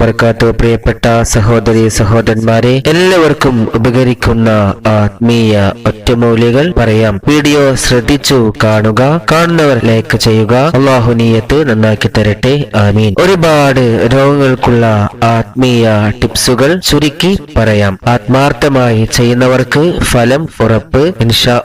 വർക്കാത്തു പ്രിയപ്പെട്ട സഹോദരി സഹോദരന്മാരെ എല്ലാവർക്കും ഉപകരിക്കുന്ന ആത്മീയ ഒറ്റമൂലികൾ പറയാം. വീഡിയോ ശ്രദ്ധിച്ചു കാണുക കാണുന്നവർ ലൈക്ക് ചെയ്യുക. അള്ളാഹു നീയത്ത് നന്നാക്കി തരട്ടെ. ആമീൻ. ഒരുപാട് രോഗങ്ങൾക്കുള്ള ആത്മീയ ടിപ്സുകൾ ചുരുക്കി പറയാം. ആത്മാർത്ഥമായി ചെയ്യുന്നവർക്ക് ഫലം ഉറപ്പ് ഇൻഷാ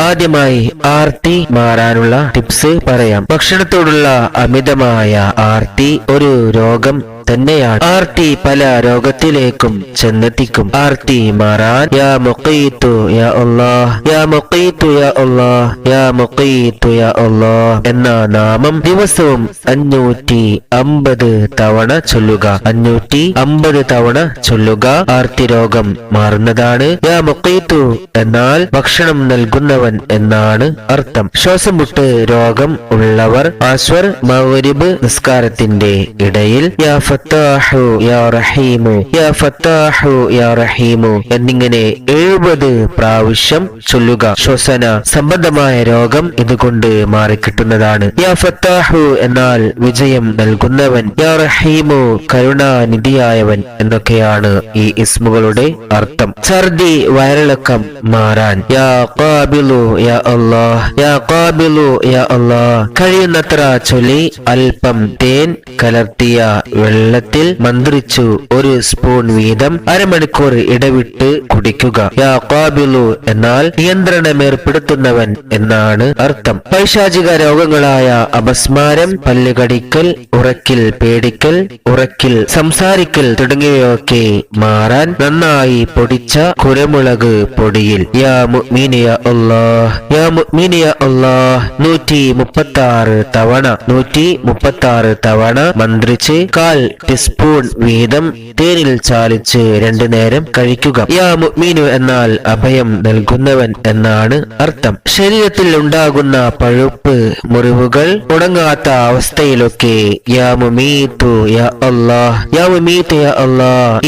ആദ്യമായി ആർത്തി മാറാനുള്ള ടിപ്സ് പറയാം. ഭക്ഷണത്തോടുള്ള അമിതമായ ആർത്തി ഒരു രോഗം തന്നെയാണ്. ആർത്തി പല രോഗത്തിലേക്കും ചെന്നെത്തിക്കും. ആർത്തി മാറാൻ യാ മുഖീത്തു യാ അല്ലാഹ് യാ മുഖീത്തു യാ അല്ലാഹ് യാ മുഖീത്തു യാ അല്ലാഹ് എന്ന നാമം ദിവസവും അഞ്ഞൂറ്റി അമ്പത് തവണ ചൊല്ലുക. അഞ്ഞൂറ്റി അമ്പത് തവണ ചൊല്ലുക. ആർത്തി രോഗം മാറുന്നതാണ്. യാ മുഖീത്തു എന്നാൽ ഭക്ഷണം നൽകുന്നവൻ എന്നാണ് അർത്ഥം. ശ്വാസം മുട്ട് രോഗം ഉള്ളവർ ആശ്വർ മൗരിബ് നിസ്കാരത്തിന്റെ ഇടയിൽ യാ ഫത്താഹു യാ റഹീമു യാ ഫത്താഹു യാ റഹീമു എന്നിങ്ങനെ എഴുപത് പ്രാവശ്യം ചൊല്ലുക. ശ്വസന സംബന്ധമായ രോഗം ഇതുകൊണ്ട് മാറിക്കിട്ടുന്നതാണ്. യാ ഫത്താഹു എന്നാൽ വിജയം നൽകുന്നവൻ യാ റഹീമു കരുണാനിധിയായവൻ എന്നൊക്കെയാണ് ഈ ഇസ്മുകളുടെ അർത്ഥം. ഛർദി വയറിളക്കം മാറാൻ. യാ ഖാബിലു യാ അല്ലാഹ് യാ ഖാബിലു യാ അല്ലാഹ്. കഴിയുന്നത്ര ചൊല്ലി അല്പം തേൻ കലർത്തിയ വെള്ളത്തിൽ മന്ത്രിച്ചു ഒരു സ്പൂൺ വീതം അരമണിക്കൂർ ഇടവിട്ട് കുടിക്കുക. യാ എന്നാൽ എന്നാൽ നിയന്ത്രണമേർപ്പെടുത്തുന്നവൻ എന്നാണ് അർത്ഥം. പൈശാചിക രോഗങ്ങളായ അപസ്മാരം പല്ലുകടിക്കൽ ഉറക്കിൽ പേടിക്കൽ ഉറക്കിൽ സംസാരിക്കൽ തുടങ്ങിയവയൊക്കെ മാറാൻ നന്നായി പൊടിച്ച കുരമുളക് പൊടിയിൽ. യാ യാ അല്ലാഹ് നൂറ്റി മുപ്പത്തി ആറ് തവണ നൂറ്റി മുപ്പത്തി ആറ് തവണ മന്ത്രിച്ച് കാൽ ടീസ്പൂൺ വീതം തേനിൽ ചാലിച്ച് രണ്ടു നേരം കഴിക്കുക. യാ മുഅ്മിനു എന്നാൽ അഭയം നൽകുന്നവൻ എന്നാണ് അർത്ഥം. ശരീരത്തിൽ ഉണ്ടാകുന്ന പഴുപ്പ് മുറിവുകൾ ഉണങ്ങാത്ത അവസ്ഥയിലൊക്കെ യാ മുമീത്തു യാ അല്ലാഹ്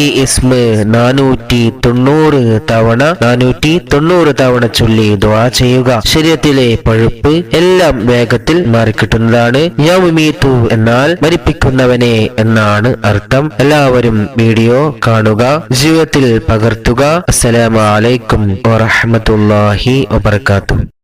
ഈ ഇസ്മ നാനൂറ്റി തൊണ്ണൂറ് തവണ നാനൂറ്റി തൊണ്ണൂറ് തവണ ചൊല്ലി ദ്വാ ചെയ്യുക. ശരീരത്തിലെ പഴുപ്പ് എല്ലാം വേഗത്തിൽ മാറിക്കിട്ടുന്നതാണ് യാ മുമീത്തു എന്നാൽ മരിപ്പിക്കുന്നവനെ എന്നാണ് അർത്ഥം. എല്ലാവരും വീഡിയോ കാണുക ജീവിതത്തിൽ പകർത്തുക. അസ്സലാമു അലൈക്കും വറഹ്മത്തുള്ളാഹി വബർക്കാത്തു